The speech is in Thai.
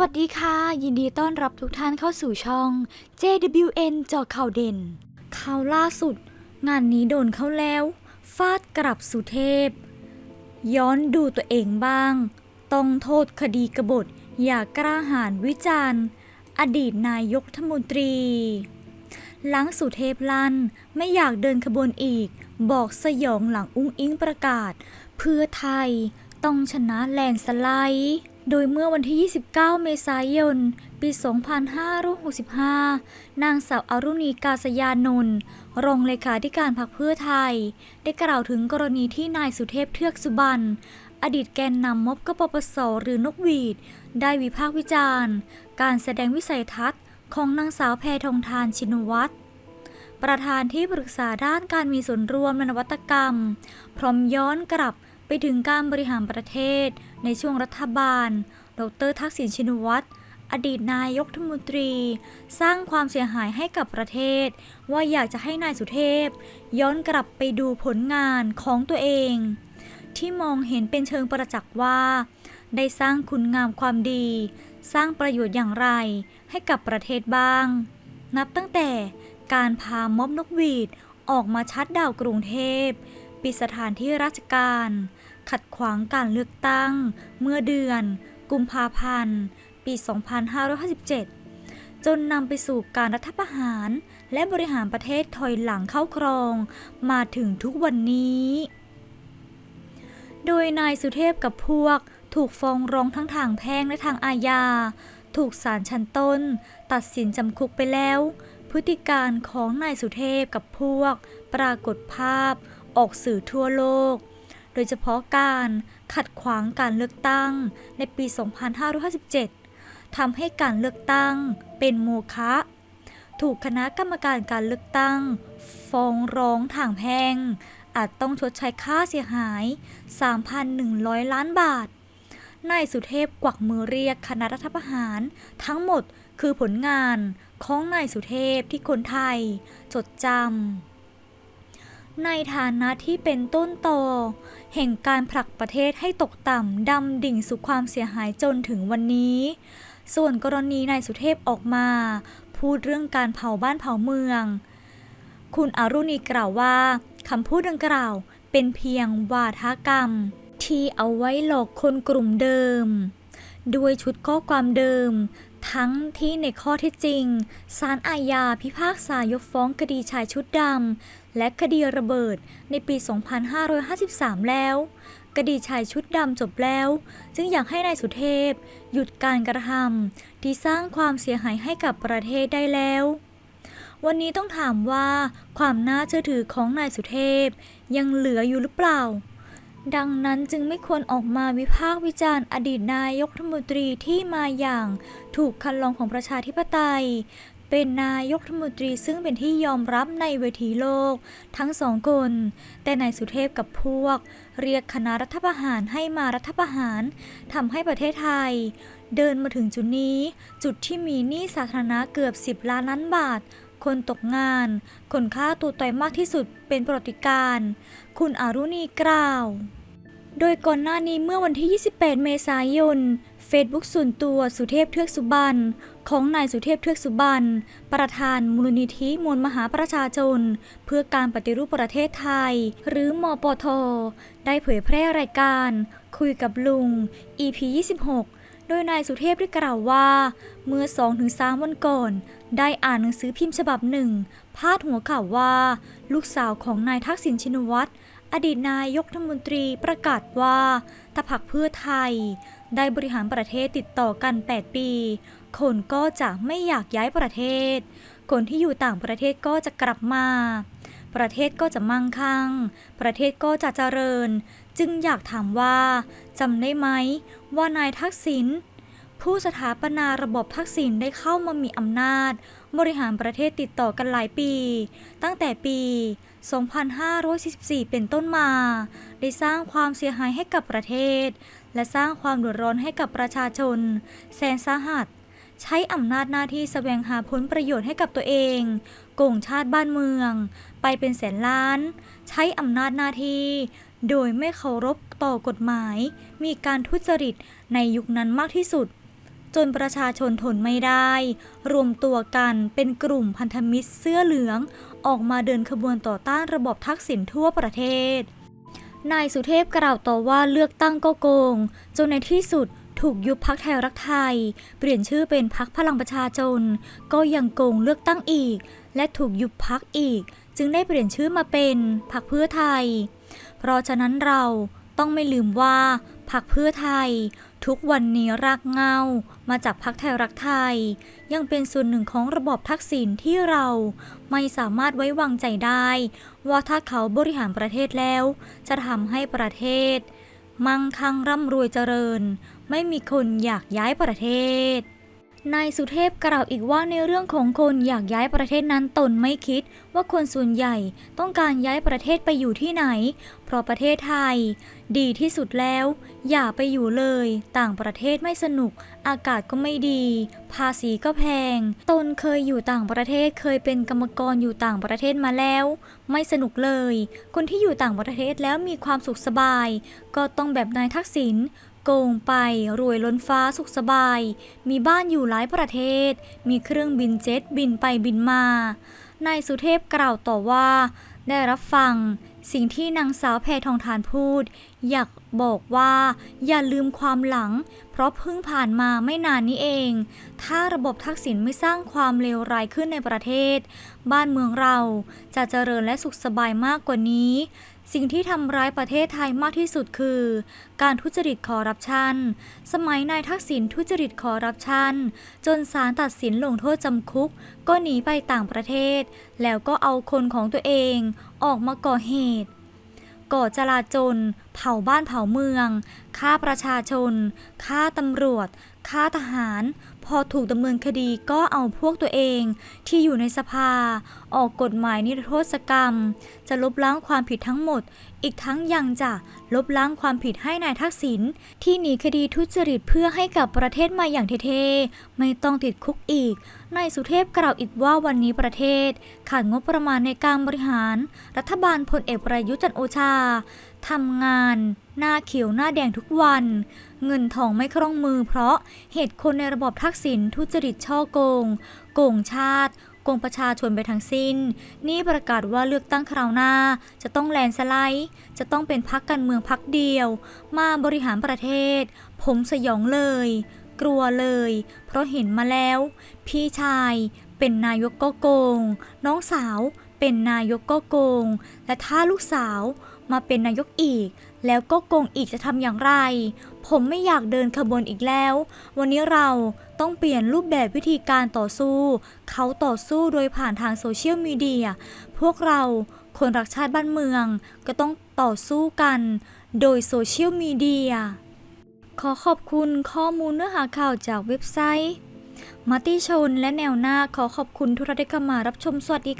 วัสดีค่ะ ยินดีต้อนรับทุกท่านเข้าสู่ช่อง JWN จอข่าวเด่น ข่าวล่าสุด งานนี้โดนเข้าแล้ว ฟาดกลับสุเทพ ย้อนดูตัวเองบ้าง ต้องโทษคดีกบฏ อย่ากล้าหาญวิจารณ์ อดีตนายกรัฐมนตรี หลังสุเทพลั่นไม่อยากเดินขบวนอีก บอกสยองหลังอุ้งอิงประกาศ เพื่อไทยต้องชนะแลนสไลด์ โดยเมื่อวันที่ 29 เมษายน ปี 2565 นางสาวอรุณีกาศยานนท์รองเลขาธิการพรรคเพื่อไทย ได้กล่าวถึงกรณีที่นายสุเทพเทือกสุบรรณอดีตแกนนำม็อบกปปสหรือนกหวีด ได้วิพากษ์วิจารณ์ การแสดงวิสัยทัศน์ของนางสาวแพทองทานชินวัตรประธานที่ปรึกษาด้านการมีส่วนร่วมและนวัตกรรม พร้อมย้อนกลับ ถึงการบริหารประเทศ ในช่วงรัฐบาล ดรทักษิณชินวัตร อดีตนายกรัฐมนตรี สร้างความเสียหายให้กับประเทศ ว่าอยากจะให้นายสุเทพ ย้อนกลับไปดูผลงานของตัวเอง ที่มองเห็นเป็นเชิงประจักษ์ว่า ได้สร้างคุณงามความดี สร้างประโยชน์อย่างไร ให้กับประเทศบ้าง นับตั้งแต่การพาม็อบนกหวีดออกมาชัดดาวกรุงเทพปิดสถานที่ราชการ ขัดขวางการเลือกตั้ง เมื่อเดือน กุมภาพันธ์ ปี 2557 จนนำไปสู่การรัฐประหาร และบริหารประเทศถอยหลังเข้าครอง มาถึงทุกวันนี้ โดยนายสุเทพกับพวกถูกฟ้องร้องทั้งทางแพ่งและทางอาญา ถูกศาลชั้นต้น ตัดสินจำคุกไปแล้ว พฤติการของนายสุเทพกับพวก ปรากฏภาพ ออกสื่อทั่วโลก โดยเฉพาะการขัดขวางการเลือกตั้งในปี 2557ทำให้การเลือกตั้งเป็นโมฆะถูกคณะกรรมการการเลือกตั้ง ฟ้องร้องทางแพ่งอาจต้องชดใช้ค่าเสียหาย 3,100 ล้านบาท นายสุเทพกวักมือเรียกคณะรัฐประหาร ทั้งหมดคือผลงานของนายสุเทพที่คนไทย จดจำ ในฐานะที่เป็นต้นตอแห่งการผลักประเทศให้ตกต่ำดำดิ่งสู่ความเสียหายจนถึงวันนี้ ส่วนกรณีนายสุเทพออกมา พูดเรื่องการเผาบ้านเผาเมือง คุณอารุณีกล่าวว่าคำพูดดังกล่าวเป็นเพียงวาทกรรม ที่เอาไว้หลอกคนกลุ่มเดิม ด้วยชุดข้อความเดิม ทั้งที่ในข้อเท็จจริงศาลอาญาพิพากษายกฟ้องคดีชายชุดดำและคดีระเบิดในปี 2553 แล้ว คดีชายชุดดำจบแล้ว จึงอยากให้นายสุเทพ หยุดการกระทำที่สร้างความเสียหายให้กับประเทศได้แล้ว วันนี้ต้องถามว่าความน่าเชื่อถือของนายสุเทพยังเหลืออยู่หรือเปล่า ดังนั้นจึงไม่ควรออกมาวิพากษ์วิจารณ์อดีตนายกรัฐมนตรีที่มาอย่างถูกคันลองของประชาธิปไตย เป็นนายกรัฐมนตรีซึ่งเป็นที่ยอมรับในเวทีโลก ทั้งสองคน แต่นายสุเทพกับพวก เรียกคณะรัฐประหารให้มารัฐประหารทำให้ประเทศไทย เดินมาถึงจุดนี้ จุดที่มีหนี้สาธารณะเกือบ 10 ล้านล้านบาท คนตกงาน คนฆ่าตัวตายมากที่สุดเป็นประวัติการ คุณอารุณีกล่าว โดยก่อนหน้านี้เมื่อวันที่ 28 เมษายนเฟซบุ๊กส่วนตัวสุเทพเทือกสุบรรณของนายสุเทพเทือกสุบรรณประธานมูลนิธิมวลมหาประชาชน เพื่อการปฏิรูปประเทศไทย หรือมอปท ได้เผยแพร่รายการ คุยกับลุง EP 26 โดยนายสุเทพได้กล่าวว่า เมื่อ2-3วันก่อน ได้อ่านหนังสือพิมพ์ฉบับหนึ่ง พาดหัวข่าวว่า ลูกสาวของนายทักษิณชินวัตรอดีตนายกรัฐมนตรีประกาศว่าถ้าพักเพื่อไทย ได้บริหารประเทศติดต่อกัน 8 ปี คนก็จะไม่อยากย้ายประเทศ คนที่อยู่ต่างประเทศก็จะกลับมา ประเทศก็จะมั่งคั่ง ประเทศก็จะเจริญ จึงอยากถามว่าจำได้ไหมว่านายทักษิณผู้สถาปนาระบบทักษิณได้เข้ามามีอำนาจ บริหารประเทศติดต่อกันหลายปี ตั้งแต่ปี 2544 เป็นต้นมา ได้สร้างความเสียหายให้กับประเทศ และสร้างความเดือดร้อนให้กับประชาชน แสนสาหัส ใช้อำนาจหน้าที่แสวงหาผลประโยชน์ให้กับตัวเองโกงชาติบ้านเมือง ไปเป็นแสนล้าน ใช้อำนาจหน้าที่ โดยไม่เคารพต่อกฎหมาย มีการทุจริตในยุคนั้นมากที่สุด จนประชาชนทนไม่ได้ รวมตัวกันเป็นกลุ่มพันธมิตรเสื้อเหลือง ออกมาเดินขบวนต่อต้านระบบทักษิณทั่วประเทศ นายสุเทพกล่าวต่อว่าเลือกตั้งก็โกง จนในที่สุดถูกยุบพักไทยรักไทย เปลี่ยนชื่อเป็นพักพลังประชาชน ก็ยังโกงเลือกตั้งอีก และถูกยุบพักอีก จึงได้เปลี่ยนชื่อมาเป็นพักเพื่อไทย เพราะฉะนั้นเราต้องไม่ลืมว่าพักเพื่อไทย ทุกวันนี้รากเงามาจากพักไทยรักไทย ยังเป็นส่วนหนึ่งของระบบทักษิณที่เราไม่สามารถไว้วางใจได้ ว่าถ้าเขาบริหารประเทศแล้ว จะทำให้ประเทศ มั่งคั่งร่ำรวยเจริญ ไม่มีคนอยากย้ายประเทศ นายสุเทพกล่าวอีกว่าในเรื่องของคนอยากย้ายประเทศนั้นตนไม่คิด ว่าคนส่วนใหญ่ต้องการย้ายประเทศไปอยู่ที่ไหน เพราะประเทศไทย ดีที่สุดแล้ว อย่าไปอยู่เลย ต่างประเทศไม่สนุก อากาศก็ไม่ดี ภาษีก็แพง ตนเคยอยู่ต่างประเทศเคยเป็นกรรมกรอยู่ต่างประเทศมาแล้วไม่สนุกเลย คนที่อยู่ต่างประเทศแล้วมีความสุขสบาย ก็ต้องแบบนายทักษิณโกงไปรวยล้นฟ้าสุขสบาย มีบ้านอยู่หลายประเทศ มีเครื่องบินเจ็ตบินไปบินมานายสุเทพกล่าวต่อว่า ได้รับฟัง สิ่งที่นางสาวแพทองทานพูด อยากบอกว่าอย่าลืมความหลัง เพราะเพิ่งผ่านมาไม่นานนี้เอง ถ้าระบบทักษิณไม่สร้างความเลวร้ายขึ้นในประเทศ บ้านเมืองเราจะเจริญและสุขสบายมากกว่านี้ สิ่งที่ทำร้ายประเทศไทยมากที่สุดคือ การทุจริตคอร์รัปชัน สมัยนายทักษิณทุจริตคอร์รัปชัน จนศาลตัดสินลงโทษจำคุก ก็หนีไปต่างประเทศ แล้วก็เอาคนของตัวเองออกมาก่อเหตุ ก่อจลาจล เผาบ้านเผาเมือง ฆ่าประชาชน ฆ่าตำรวจ ฆ่าทหาร พอถูกดำเนินคดีก็เอาพวกตัวเองที่อยู่ในสภา ออกกฎหมายนิรโทษกรรม จะลบล้างความผิดทั้งหมด อีกทั้งยังจะลบล้างความผิดให้นายทักษิณที่หนีคดีทุจริตเพื่อให้กับประเทศมาอย่างเท่ๆไม่ต้องติดคุกอีกนายสุเทพกล่าวอีกว่าวันนี้ประเทศ ขาดงบประมาณในการบริหาร รัฐบาลพลเอกประยุทธ์จันโอชา ทำงาน หน้าเขียวหน้าแดงทุกวัน เงินทองไม่คล่องมือ เพราะเหตุคนในระบบทักษิณทุจริตช่อโกง โกงชาติ โกงประชาชนไปทั้งสิ้น นี่ประกาศว่าเลือกตั้งคราวหน้า จะต้องแลนสไลด์ จะต้องเป็นพักการเมืองพักเดียว มาบริหารประเทศ ผมสยองเลย กลัวเลย เพราะเห็นมาแล้ว พี่ชายเป็นนายกก็โกง น้องสาวเป็นนายกก็โกง และถ้าลูกสาว มาเป็นนายกอีก แล้วก็โกงอีกจะทำอย่างไร ผมไม่อยากเดินขบวนอีกแล้ว วันนี้เราต้องเปลี่ยนรูปแบบวิธีการต่อสู้ เขาต่อสู้โดยผ่านทางโซเชียลมีเดีย พวกเราคนรักชาติบ้านเมือง ก็ต้องต่อสู้กัน โดยโซเชียลมีเดีย ขอขอบคุณข้อมูลเนื้อหาข่าวจากเว็บไซต์มติชนและแนวหน้าขอขอบคุณทุกท่านที่เข้ามารับชมสวัสดี